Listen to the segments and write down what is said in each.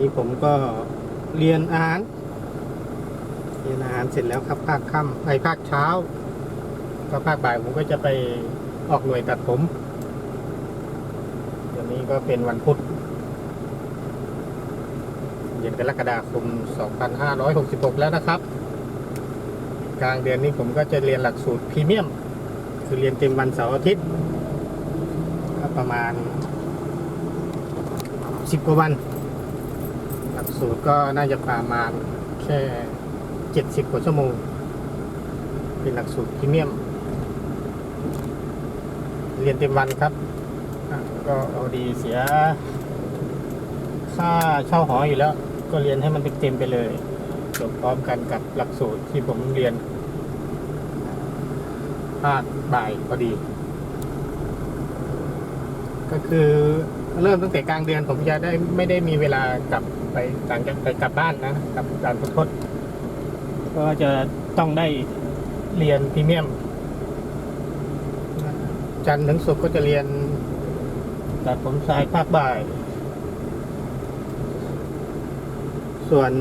นี้ผมก็เรียนอาหาร เรียนอาหารเสร็จแล้วครับ ภาคค่ำไอภาคเช้า ก็ภาคบ่ายผมก็จะไปออกหน่วยตัดผมเดี๋ยวนี้ก็เป็นวันพุธเดือนกรกฎาคม 2566 แล้วนะครับ กลางเดือนนี้ผมก็จะเรียนหลักสูตรพรีเมียม คือเรียนเต็มวันเสาร์อาทิตย์ประมาณ 10 กว่าวัน ลักสูตรก็น่าจะประมาณแค่70กว่าชั่วโมง เป็นหลักสูตรพรีเมียม เรียนเต็มวันครับ ก็เอาดีเสีย ค่าเช่าหออยู่แล้ว ก็เรียนให้มันเต็มไปเลยจบพร้อมกันกับหลักสูตรที่ผมเรียนภาคบ่ายพอดี ก็คือเริ่มตั้งแต่กลางเดือนผมจะได้ไม่ได้มีเวลากับ ไปต่างจากไปกลับบ้านนะกลับการพุทธก็จะต้องได้เรียนพรีเมียม จันทร์ถึงศุกร์ก็จะเรียนตัดผมสายภาคบ่าย ส่วน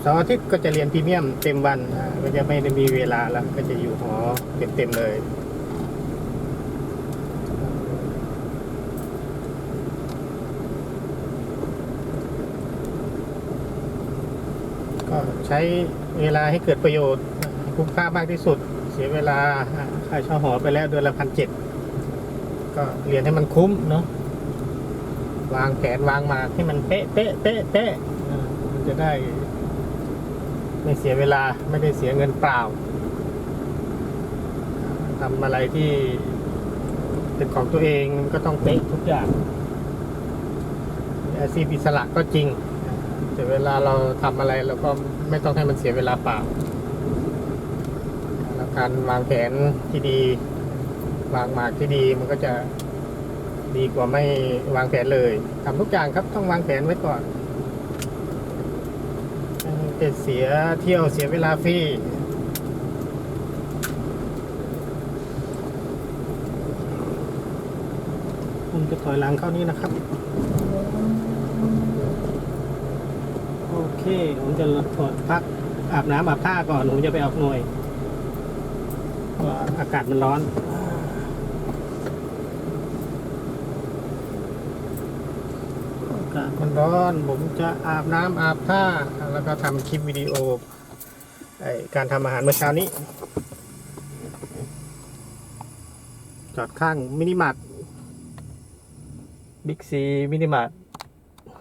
เสาร์อาทิตย์ก็จะเรียนพรีเมียมเต็มวันอ่าก็จะไม่ได้มีเวลาแล้ว ก็จะอยู่หอเต็มๆเลย ก็ใช้เวลาให้เกิดประโยชน์คุ้มค่ามากที่สุด เสียเวลาอ่าค่าเช่าหอไปแล้วเดือนละพันเจ็ดก็เรียนให้มันคุ้มเนาะวางแผนวางมาให้มันเป๊ะเป๊ะเป๊ะเป๊ะมันจะได้ ไม่เสียเวลาไม่ได้เสียเงินเปล่าทำอะไรที่เป็นของตัวเองก็ต้องเป๊ะทุกอย่างอาชีพอิสระก็จริง แต่เวลาเราทำอะไรเราก็ไม่ต้องให้มันเสียเวลาเปล่าแล้วการวางแผนที่ดี วางหมากที่ดีมันก็จะดีกว่าไม่วางแผนเลยทำทุกอย่างครับต้องวางแผนไว้ก่อนเสียเที่ยวเสียเวลาฟรีผมจะถอยหลังเข้านี้นะครับ โอ เค ผมจะถอดพักอาบน้ำอาบท่าก่อน ผมจะไปออกหน่วยเพราะว่าอากาศมันร้อนอากาศมันร้อน ผมจะอาบน้ำอาบท่า แล้วก็ทำคลิปวิดีโอไอการทำอาหารเมื่อเช้านี้ จอดข้างมินิมาร์ทบิ๊กซีมินิมาร์ท